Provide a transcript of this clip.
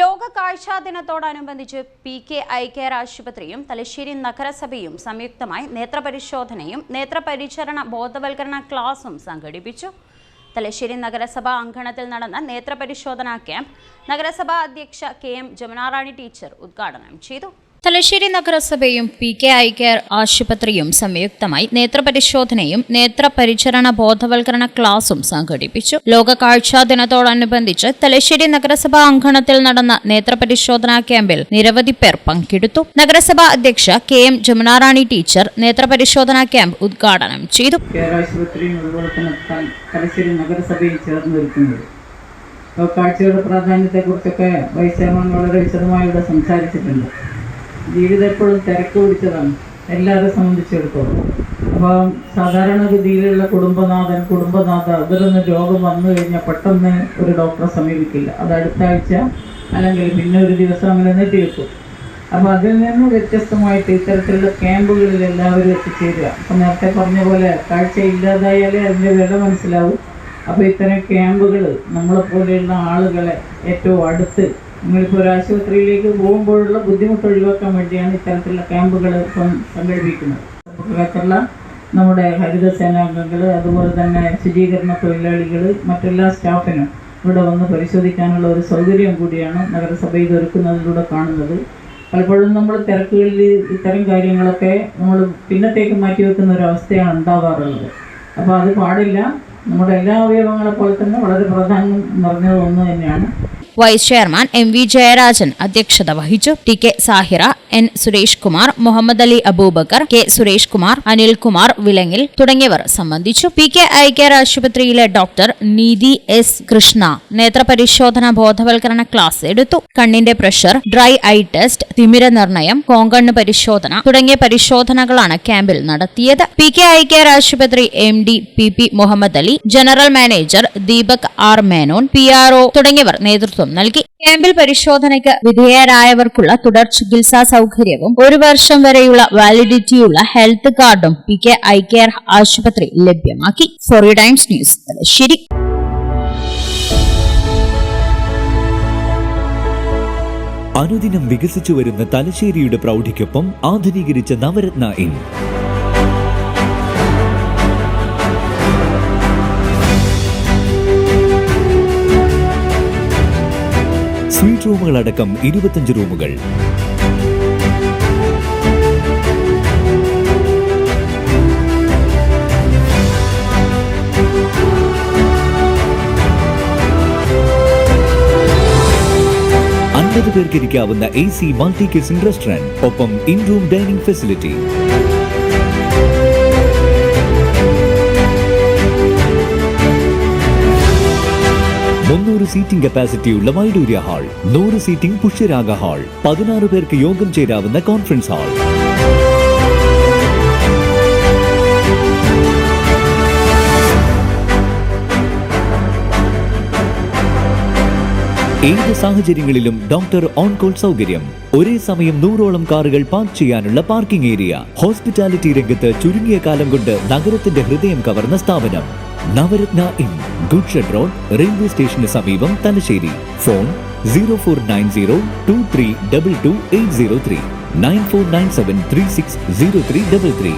ലോക കാഴ്ചാ ദിനത്തോടനുബന്ധിച്ച് P K eye care ആശുപത്രിയും തലശ്ശേരി നഗരസഭയും സംയുക്തമായി നേത്രപരിശോധനയും നേത്രപരിചരണ ബോധവൽക്കരണ ക്ലാസും സംഘടിപ്പിച്ചു. തലശ്ശേരി നഗരസഭ അങ്കണത്തിൽ നടന്ന നേത്രപരിശോധനാ ക്യാമ്പ് നഗരസഭാ അധ്യക്ഷ കെ എം ജമുനാറാണി ടീച്ചർ ഉദ്ഘാടനം ചെയ്തു. തലശ്ശേരി നഗരസഭയും പി കെ ഐ കെയർ ആശുപത്രിയും സംയുക്തമായി നേത്രപരിശോധനയും നേത്രപരിചരണ ബോധവൽക്കരണ ക്ലാസും സംഘടിപ്പിച്ചു. ലോക കാഴ്ചാ ദിനത്തോടനുബന്ധിച്ച് തലശ്ശേരി നഗരസഭാ അങ്കണത്തിൽ നടന്ന നേത്രപരിശോധനാ ക്യാമ്പിൽ നിരവധി പേർ പങ്കെടുത്തു. നഗരസഭാ അധ്യക്ഷ കെ എം ജമുനാറാണി ടീച്ചർ നേത്രപരിശോധനാ ക്യാമ്പ് ഉദ്ഘാടനം ചെയ്തു. തലശ്ശേരി നഗരസഭയിൽ കാഴ്ചയുടെ പ്രാധാന്യത്തെക്കുറിച്ചൊക്കെ വൈസ് ചെയർമാൻ വളരെ വിശദമായി ഇവിടെ സംസാരിച്ചിട്ടുണ്ട്. ജീവിതം എപ്പോഴും തിരക്ക് പിടിച്ചതാണ്. എല്ലാവരെ സംബന്ധിച്ചിടത്തോളം. അപ്പോൾ സാധാരണഗതിയിലുള്ള കുടുംബനാഥൻ കുടുംബനാഥ ഇവരൊന്നും രോഗം വന്നു കഴിഞ്ഞാൽ പെട്ടെന്ന് ഒരു ഡോക്ടറെ സമീപിക്കില്ല. അത് അടുത്ത ആഴ്ച അല്ലെങ്കിൽ പിന്നെ ഒരു ദിവസം അങ്ങനെ നീട്ടി വെക്കും. അപ്പോൾ അതിൽ നിന്ന് വ്യത്യസ്തമായിട്ട് ഇത്തരത്തിലുള്ള ക്യാമ്പുകളിൽ എല്ലാവരും എത്തിച്ചേരുക. അപ്പം നേരത്തെ പറഞ്ഞ പോലെ കാഴ്ച ഇല്ലാതായാലേ അതിന്റെ വില മനസ്സിലാവും. അപ്പോൾ ഇത്തരം ക്യാമ്പുകൾ നമ്മളെപ്പോലെയുള്ള ആളുകളെ ഏറ്റവും അടുത്ത് നിങ്ങളിപ്പോൾ ഒരു ആശുപത്രിയിലേക്ക് പോകുമ്പോഴുള്ള ബുദ്ധിമുട്ട് ഒഴിവാക്കാൻ വേണ്ടിയാണ് ഇത്തരത്തിലുള്ള ക്യാമ്പുകൾ ഇപ്പം സംഘടിപ്പിക്കുന്നത്. മാത്രമല്ല നമ്മുടെ ഹരിത സേനാംഗങ്ങൾ അതുപോലെ തന്നെ ശുചീകരണ തൊഴിലാളികൾ മറ്റെല്ലാ സ്റ്റാഫിനും ഇവിടെ വന്ന് പരിശോധിക്കാനുള്ള ഒരു സൗകര്യം കൂടിയാണ് നഗരസഭ ഇത് ഒരുക്കുന്നതിലൂടെ കാണുന്നത്. പലപ്പോഴും നമ്മൾ തിരക്കുകളിൽ ഇത്തരം കാര്യങ്ങളൊക്കെ നമ്മൾ പിന്നത്തേക്ക് മാറ്റി വെക്കുന്ന ഒരു അവസ്ഥയാണ് ഉണ്ടാവാറുള്ളത്. അപ്പോൾ അത് പാടില്ല. നമ്മുടെ എല്ലാ അവയവങ്ങളെ പോലെ തന്നെ വളരെ പ്രാധാന്യം നിറഞ്ഞത് ഒന്ന് തന്നെയാണ്. Vice chairman M V Jayarajan അധ്യക്ഷത വഹിച്ചു. T K Sahira N Suresh Kumar Muhammad Ali Abubakar K Suresh Kumar Anilkumar Vilangil തുടങ്ങിയവർ സംബന്ധിച്ചു. പി കെ ഐ കെയർ ആശുപത്രിയിലെ ഡോക്ടർ നീതി എസ് കൃഷ്ണ നേത്രപരിശോധന ബോധവൽക്കരണ ക്ലാസ് എടുത്തു. കണ്ണിന്റെ പ്രഷർ ഡ്രൈ ഐ ടെസ്റ്റ് തിമിര നിർണയം കോങ്കണ്ണ് പരിശോധന തുടങ്ങിയ പരിശോധനകളാണ് ക്യാമ്പിൽ നടത്തിയത്. പി കെ ഐ കെയർ ആശുപത്രി M D P P Muhammad Ali general manager Deepak R Menon P R O തുടങ്ങിയവർ നേതൃത്വം നൽകി. ക്യാമ്പിൽ പരിശോധനയ്ക്ക് വിധേയരായവർക്കുള്ള തുടർ ചികിത്സാ സൗകര്യവും ഒരു വർഷം വരെയുള്ള വാലിഡിറ്റിയുള്ള ഹെൽത്ത് കാർഡും പി കെ ഐ കെയർ ആശുപത്രി ലഭ്യമാക്കി. ഫോറി ടൈംസ് ന്യൂസ് തലശ്ശേരി. അനുദിനം വികസിച്ചു വരുന്ന തലശ്ശേരിയുടെ പ്രൗഢിക്കൊപ്പം ആധുനീകരിച്ച നവരത്ന ഇൻ. സ്വീറ്റ് റൂമുകൾ അടക്കം ഇരുപത്തഞ്ച് റൂമുകൾ. അൻപത് പേർക്ക് ഇരിക്കാവുന്ന A C multi kitchen restaurant ഒപ്പം ഇൻ റൂം ഡൈനിങ് ഫെസിലിറ്റി മുന്നൂറ് സീറ്റിംഗ് കപ്പാസിറ്റിയുള്ള വൈഡൂര്യ ഹാൾ നൂറ് സീറ്റിംഗ് പുഷ്യരാഗ ഹാൾ പതിനാറ് പേർക്ക് യോഗം ചേരാവുന്ന കോൺഫറൻസ് ഹാൾ ഏത് സാഹചര്യങ്ങളിലും ഡോക്ടർ ഓൺകോൾ സൗകര്യം. ഒരേ സമയം നൂറോളം കാറുകൾ പാർക്ക് ചെയ്യാനുള്ള പാർക്കിംഗ് ഏരിയ ഹോസ്പിറ്റാലിറ്റി രംഗത്ത് ചുരുങ്ങിയ കാലം കൊണ്ട് നഗരത്തിന്റെ ഹൃദയം കവർന്ന സ്ഥാപനം. Navaratna inn good shed road railway സ്റ്റേഷന് സമീപം Thalassery. Phone zero four nine zero two three double two eight zero three. Nine four nine seven three six zero three double three.